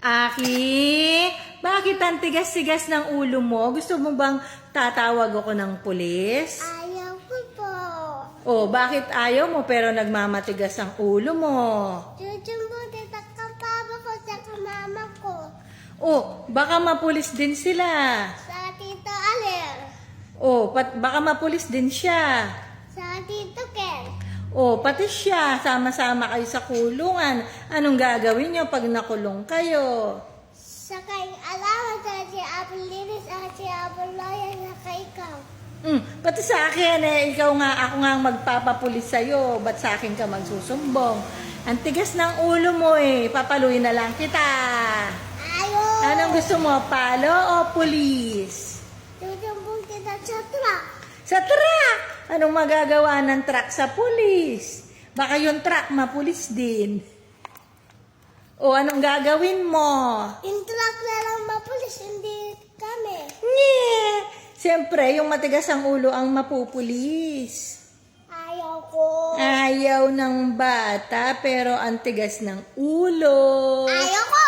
Aki, bakit ang tigas-tigas ng ulo mo? Gusto mo bang tatawag ako ng pulis? Ayaw ko po. Oh, bakit ayaw mo pero nagmamatigas ang ulo mo? Chuchumbuti at kapapa ko sa kamama ko. Oh, baka mapulis din sila. Sa Tito Aler. Oh, pat, baka mapulis din siya. Oh, pati siya, sama-sama kayo sa kulungan. Anong gagawin niyo pag nakulong kayo? Sa kay alawan sa si Apple Linis at si Apple Loya sa kay ikaw. Hmm, pati sa akin eh, ikaw nga, ako nga ang magpapapulis sa'yo. Ba't sa akin ka magsusumbong? Ang tigas ng ulo mo eh, papaluin na lang kita. Ayaw. Anong gusto mo, palo o pulis? Chuchumbuti at sa truck. Sa truck! Anong magagawa ng truck sa pulis? Baka yung truck mapulis din. O anong gagawin mo? Yung truck na lang mapulis, hindi kami. Nye! Siyempre, yung matigas ang ulo ang mapupulis. Ayaw ko. Ayaw ng bata, pero ang tigas ng ulo. Ayaw ko,